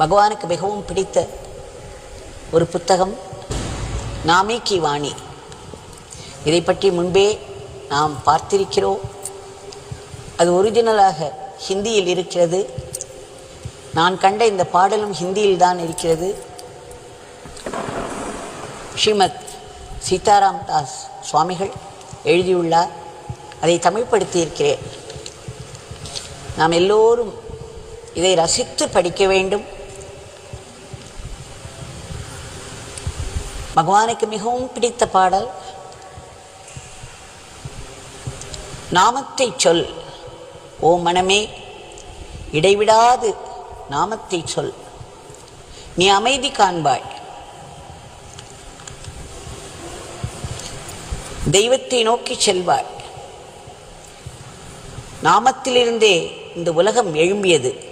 பகவானுக்கு மிகவும் பிடித்த ஒரு புத்தகம் நாமேக்கி வாணி. இதை பற்றி முன்பே நாம் பார்த்திருக்கிறோம். அது ஒரிஜினலாக ஹிந்தியில் இருக்கிறது. நான் கண்ட இந்த பாடலும் ஹிந்தியில் தான் இருக்கிறது. ஸ்ரீமத் சீதாராம் தாஸ் சுவாமிகள் எழுதியுள்ளார். அதை தமிழ்படுத்தியிருக்கிறேன். நாம் எல்லோரும் இதை ரசித்து படிக்க வேண்டும். பகவானுக்கு மிகவும் பிடித்த பாடல். நாமத்தை சொல். ஓ மனமே இடைவிடாது நாமத்தை சொல். நீ அமைதி காண்பாய். தெய்வத்தை நோக்கி செல்வாய். நாமத்திலிருந்தே இந்த உலகம் எழும்பியது.